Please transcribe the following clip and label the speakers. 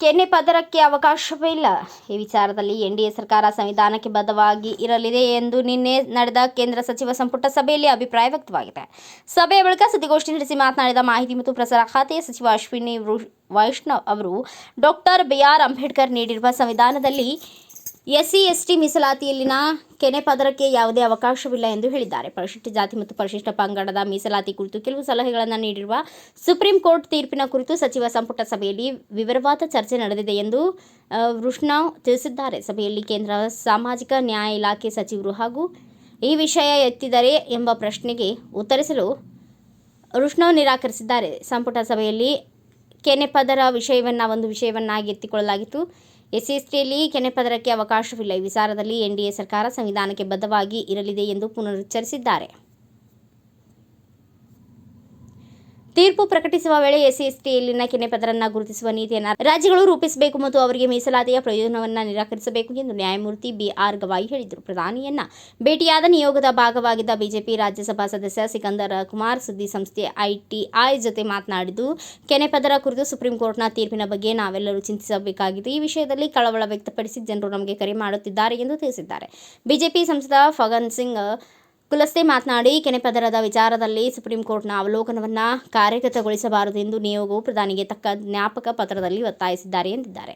Speaker 1: ಕೆನ್ನೆ ಪದರಕ್ಕೆ ಅವಕಾಶವೇ ಇಲ್ಲ ಈ ವಿಚಾರದಲ್ಲಿ ಎನ್ ಡಿ ಎ ಸರ್ಕಾರ ಸಂವಿಧಾನಕ್ಕೆ ಬದ್ಧವಾಗಿ ಇರಲಿದೆ ಎಂದು ನಿನ್ನೆ ನಡೆದ ಕೇಂದ್ರ ಸಚಿವ ಸಂಪುಟ ಸಭೆಯಲ್ಲಿ ಅಭಿಪ್ರಾಯ ವ್ಯಕ್ತವಾಗಿದೆ. ಸಭೆಯ ಬಳಿಕ ಸುದ್ದಿಗೋಷ್ಠಿ ನಡೆಸಿ ಮಾತನಾಡಿದ ಮಾಹಿತಿ ಮತ್ತು ಪ್ರಸಾರ ಖಾತೆಯ ಸಚಿವ ಅಶ್ವಿನಿ ವೈಷ್ಣವ್ ಅವರು ಡಾಕ್ಟರ್ ಬಿ ಆರ್ ಅಂಬೇಡ್ಕರ್ ನೀಡಿರುವ ಸಂವಿಧಾನದಲ್ಲಿ ಎಸ್ಸಿ, ಎಸ್ಟಿ ಮೀಸಲಾತಿಯಲ್ಲಿನ ಕೆನೆ ಪದರಕ್ಕೆ ಯಾವುದೇ ಅವಕಾಶವಿಲ್ಲ ಎಂದು ಹೇಳಿದ್ದಾರೆ. ಪರಿಶಿಷ್ಟ ಜಾತಿ ಮತ್ತು ಪರಿಶಿಷ್ಟ ಪಂಗಡದ ಮೀಸಲಾತಿ ಕುರಿತು ಕೆಲವು ಸಲಹೆಗಳನ್ನು ನೀಡಿರುವ ಸುಪ್ರೀಂ ಕೋರ್ಟ್ ತೀರ್ಪಿನ ಕುರಿತು ಸಚಿವ ಸಂಪುಟ ಸಭೆಯಲ್ಲಿ ವಿವರವಾದ ಚರ್ಚೆ ನಡೆದಿದೆ ಎಂದು ವೃಷ್ಣಾವ್ ತಿಳಿಸಿದ್ದಾರೆ. ಸಭೆಯಲ್ಲಿ ಕೇಂದ್ರ ಸಾಮಾಜಿಕ ನ್ಯಾಯ ಇಲಾಖೆ ಸಚಿವರು ಹಾಗೂ ಈ ವಿಷಯ ಎತ್ತಿದರೆ ಎಂಬ ಪ್ರಶ್ನೆಗೆ ಉತ್ತರಿಸಲು ವೃಷ್ಣವ್ ನಿರಾಕರಿಸಿದ್ದಾರೆ. ಸಂಪುಟ ಸಭೆಯಲ್ಲಿ ಕೆನೆ ಪದರ ವಿಷಯವನ್ನು ಒಂದು ವಿಷಯವನ್ನಾಗಿ ಎತ್ತಿಕೊಳ್ಳಲಾಗಿತ್ತು. ಎಸ್ಸಿ ಟಿಯಲ್ಲಿ ಕೆನೆ ಪದರಕ್ಕೆ ಅವಕಾಶವಿಲ್ಲ. ಈ ವಿಚಾರದಲ್ಲಿ ಎನ್ಡಿಎ ಸರ್ಕಾರ ಸಂವಿಧಾನಕ್ಕೆ ಬದ್ಧವಾಗಿ ಇರಲಿದೆ ಎಂದು ಪುನರುಚ್ಚರಿಸಿದ್ದಾರೆ. ತೀರ್ಪು ಪ್ರಕಟಿಸುವ ವೇಳೆ ಎಸ್ಸಿ ಎಸ್ಟಿಯಲ್ಲಿನ ಕೆನೆಪದರನ್ನ ಗುರುತಿಸುವ ನೀತಿಯನ್ನು ರಾಜ್ಯಗಳು ರೂಪಿಸಬೇಕು ಮತ್ತು ಅವರಿಗೆ ಮೀಸಲಾತಿಯ ಪ್ರಯೋಜನವನ್ನು ನಿರಾಕರಿಸಬೇಕು ಎಂದು ನ್ಯಾಯಮೂರ್ತಿ ಬಿಆರ್ ಗವಾಯಿ ಹೇಳಿದರು. ಪ್ರಧಾನಿಯನ್ನ ಭೇಟಿಯಾದ ನಿಯೋಗದ ಭಾಗವಾಗಿದ್ದ ಬಿಜೆಪಿ ರಾಜ್ಯಸಭಾ ಸದಸ್ಯ ಸಿಕಂದರ್ ಕುಮಾರ್ ಸುದ್ದಿ ಸಂಸ್ಥೆ ಐಟಿಐ ಜೊತೆ ಮಾತನಾಡಿದ್ದು, ಕೆನೆಪದರ ಕುರಿತು ಸುಪ್ರೀಂ ಕೋರ್ಟ್ನ ತೀರ್ಪಿನ ಬಗ್ಗೆ ನಾವೆಲ್ಲರೂ ಚಿಂತಿಸಬೇಕಾಗಿದೆ ಈ ವಿಷಯದಲ್ಲಿ ಕಳವಳ ವ್ಯಕ್ತಪಡಿಸಿ ಜನರು ನಮಗೆ ಕರೆ ಮಾಡುತ್ತಿದ್ದಾರೆ ಎಂದು ತಿಳಿಸಿದ್ದಾರೆ. ಬಿಜೆಪಿ ಸಂಸದ ಫಗನ್ ಸಿಂಗ್ ಕುಲಸ್ತೆ ಮಾತನಾಡಿ ಕೆನೆಪದರದ ವಿಚಾರದಲ್ಲಿ ಸುಪ್ರೀಂ ಕೋರ್ಟ್ನ ಅವಲೋಕನವನ್ನು ಕಾರ್ಯಗತಗೊಳಿಸಬಾರದು ಎಂದು ನಿಯೋಗವು ಪ್ರಧಾನಿಗೆ ತಕ್ಕ ಜ್ಞಾಪಕ ಪತ್ರದಲ್ಲಿ ಒತ್ತಾಯಿಸಿದ್ದಾರೆ ಎಂದಿದ್ದಾರೆ.